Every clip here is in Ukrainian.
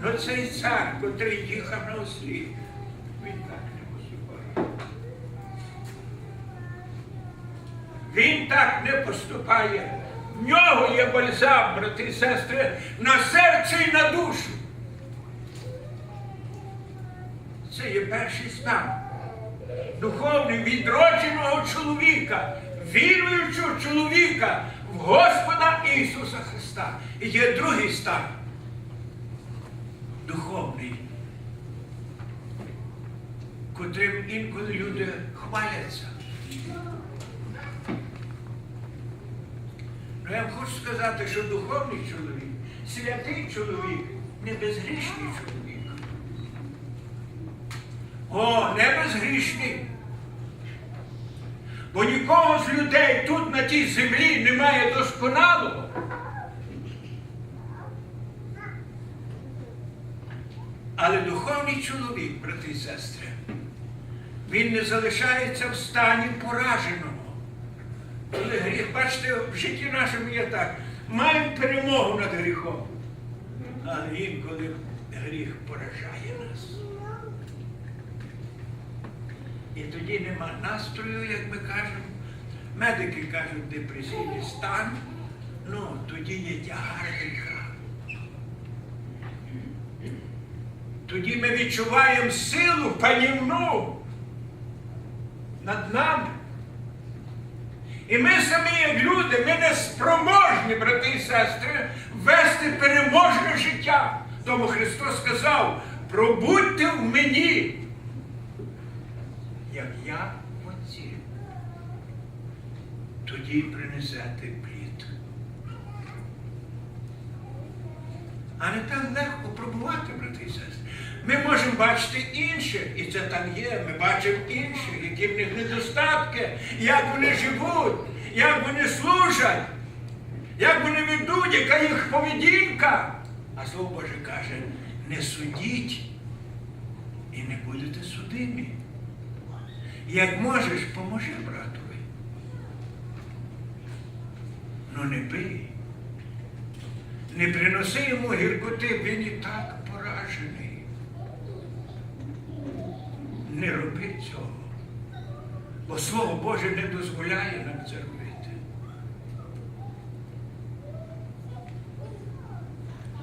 Но цей цар, котрий їхав на ослі, він так не поступає. Він так не поступає. В нього є бальзам, брати і сестри, на серце і на душу. Це є перший стан. Духовний відродженого чоловіка, віруючого чоловіка в Господа Ісуса Христа. І є другий стан. Духовний, котрим інколи люди хваляться. Ну, я вам хочу сказати, що духовний чоловік, святий чоловік, не безгрішний чоловік. О, не безгрішний. Бо нікого з людей тут на тій землі немає досконалого. Але духовний чоловік, брати і сестри, він не залишається в стані пораженого. Коли гріх, бачите, в житті нашому є так. Маємо перемогу над гріхом. Але інколи гріх поражає нас. І тоді нема настрою, як ми кажемо. Медики кажуть, депресивний стан. Ну, тоді є тягар гріха. Тоді ми відчуваємо силу панівну над нами. І ми самі, як люди, ми не спроможні, брати і сестри, вести переможне життя. Тому Христос сказав, пробудьте в мені, як я в Отці. Тоді принесете плід. А не так легко пробувати, брати і сестри. Ми можемо бачити інше, і це так є. Ми бачимо інших, які в них недостатки, як вони живуть, як вони служать, як вони ведуть, яка їх поведінка. А Слово Боже каже, не судіть і не будете судимі. Як можеш, поможи братові. Ну не бий. Не приноси йому гіркоти, він і так поражений. Не роби цього. Бо Слово Боже не дозволяє нам це робити.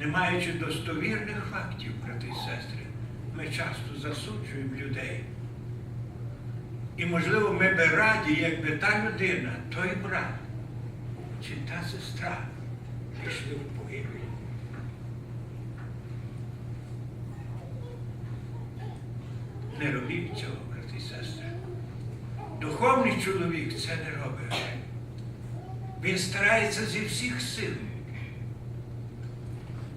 Не маючи достовірних фактів, брати і сестри, ми часто засуджуємо людей. І, можливо, ми би раді, якби та людина, той брат чи та сестра пішли в погибель. Не робіть цього, брати і сестри. Духовний чоловік це не робить. Він старається зі всіх сил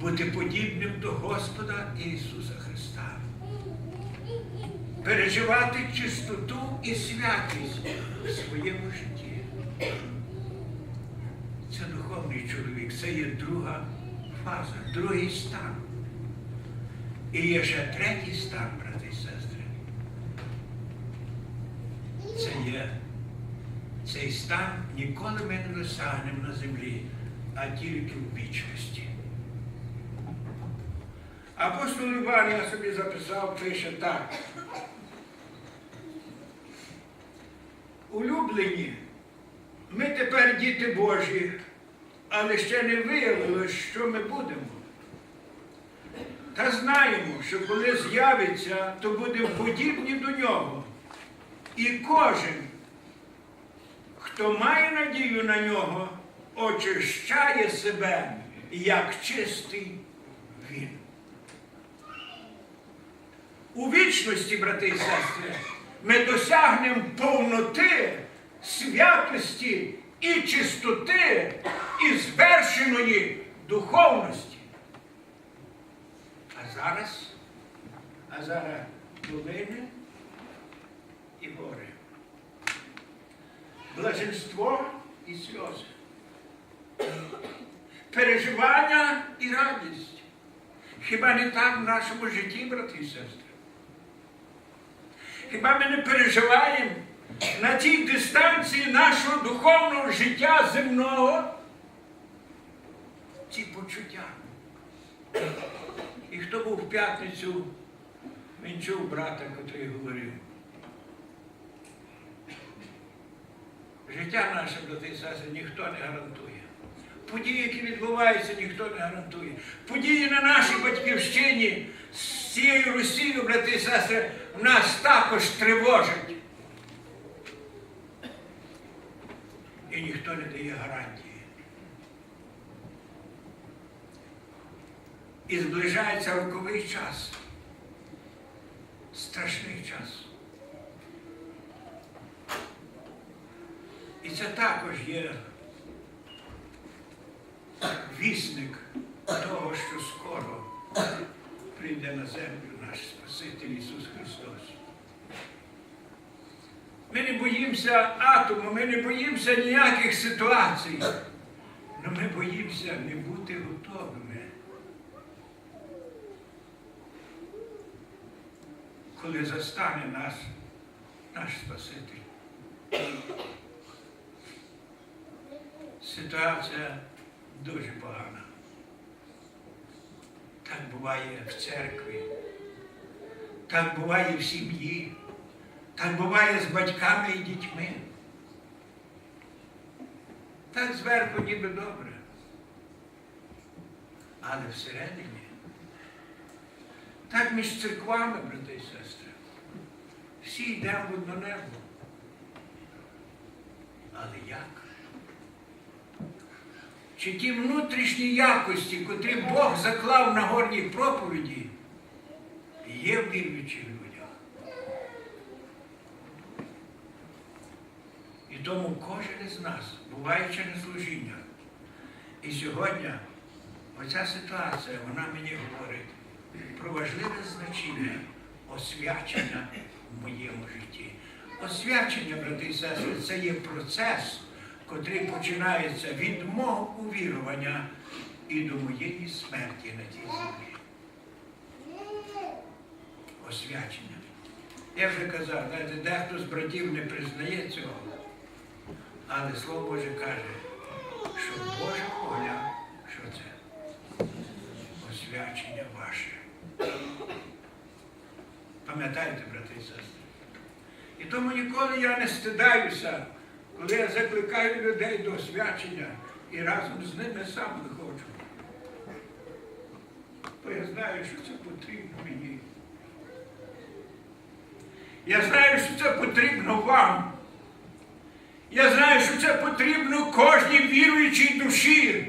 бути подібним до Господа Ісуса Христа. Переживати чистоту і святість у своєму житті. Це є друга фаза, другий стан. І є ще третій стан, брати і сестри. Це є цей стан ніколи ми не досягнемо на землі, а тільки в вічності. Апостол Іван, я собі записав, пише так. Улюблені, ми тепер діти Божі, але ще не виявили, що ми будемо. Та знаємо, що коли з'явиться, то будемо подібні до нього. І кожен, хто має надію на нього, очищає себе, як чистий він. У вічності, брати і сестри, ми досягнемо повноти, святості і чистоти і звершеної духовності. А зараз, а зараз долини і гори. Блаженство і сльози. Переживання і радість. Хіба не так в нашому житті, брати і сестри? Хіба ми не переживаємо на тій дистанції нашого духовного життя земного ці почуття? І хто був в п'ятницю, він чув брата, котрий говорив. Життя наше, брати і сестри, ніхто не гарантує. Події, які відбуваються, ніхто не гарантує. Події на нашій батьківщині з цією Росією, брати і сестри, нас також тривожать. І ніхто не дає гарантії. І зближається роковий час. Страшний час. І це також є вісник того, що скоро прийде на землю наш Спаситель Ісус Христос. Ми не боїмося атому, ми не боїмося ніяких ситуацій, але ми боїмося не бути готовими. Коли застане нас наш Спаситель. Ситуація дуже погана. Так буває в церкві, так буває в сім'ї, так буває з батьками і дітьми. Так зверху ніби добре. Але всередині, так між церквами, брати і сестри, всі йдемо в одно небо. Але як? Чи ті внутрішні якості, котрі Бог заклав на горній проповіді, є в віруючих людях? І тому кожен із нас, буваючи на служіннях, і сьогодні оця ситуація, вона мені говорить про важливе значення освячення в моєму житті. Освячення, брати і сестри, це є процес, котрий починається від мого увірування і до моєї смерті на тій землі. Освячення. Я вже казав, знаєте, дехто з братів не признає цього, але Слово Боже каже, що Божа воля, що це? Освячення ваше. Пам'ятайте, брати і сестри. І тому ніколи я не стидаюся, коли я закликаю людей до освячення і разом з ними сам виходжу. Бо я знаю, що це потрібно мені. Я знаю, що це потрібно вам. Я знаю, що це потрібно кожній віруючій душі.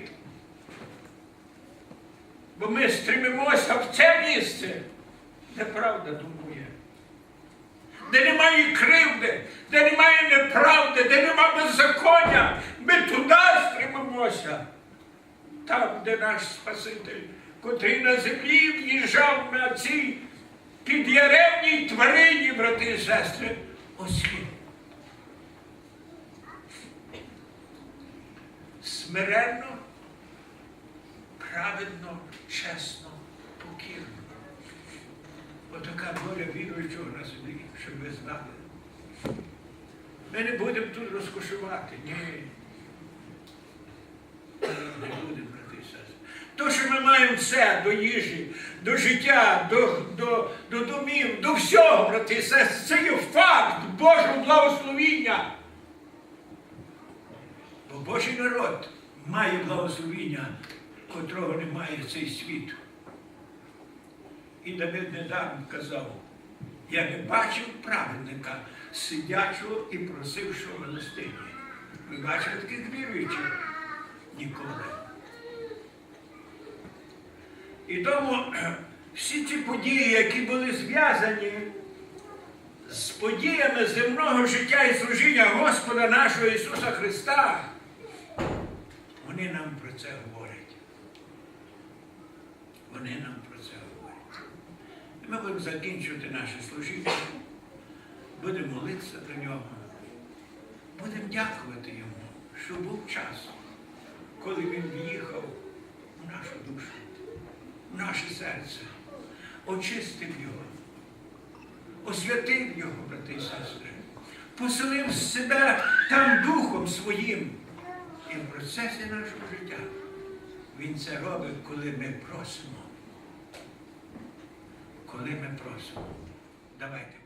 Бо ми стремимося в це місце, де правда думає, де немає кривди, де немає неправди, де немає беззаконня. Ми туди стремимося. Там, де наш Спаситель, котрий на землі в'їжджав на цій під'яревній тварині, брати і сестри, осліп. Смиренно, праведно, чесно, покірно. Отака доля віруючого на землі, щоб ви знали. Ми не будемо тут розкошувати. Ні. Не будемо, брати і сестри. То, що ми маємо все до їжі, до життя, до, до, до домів, до всього, брати і сестри, це є факт Божого благословіння. Бо Божий народ має благословіння, котрого немає цей світ. І Давид недавно казав, я не бачив праведника, сидячого і просившого милостині. Ви бачили таких віруючих? Ніколи. І тому всі ці події, які були зв'язані з подіями земного життя і служіння Господа нашого Ісуса Христа, вони нам про це говорять. Вони нам про це говорять. І ми будемо закінчувати наше служіння, будемо молитися до нього, будемо дякувати йому, що був час, коли він в'їхав у нашу душу, в наше серце, очистив його, освятив його, брати і сестри, поселив себе там духом своїм. І в процесі нашого життя Він це робить, коли ми просимо. Коли ми просимо. Давайте.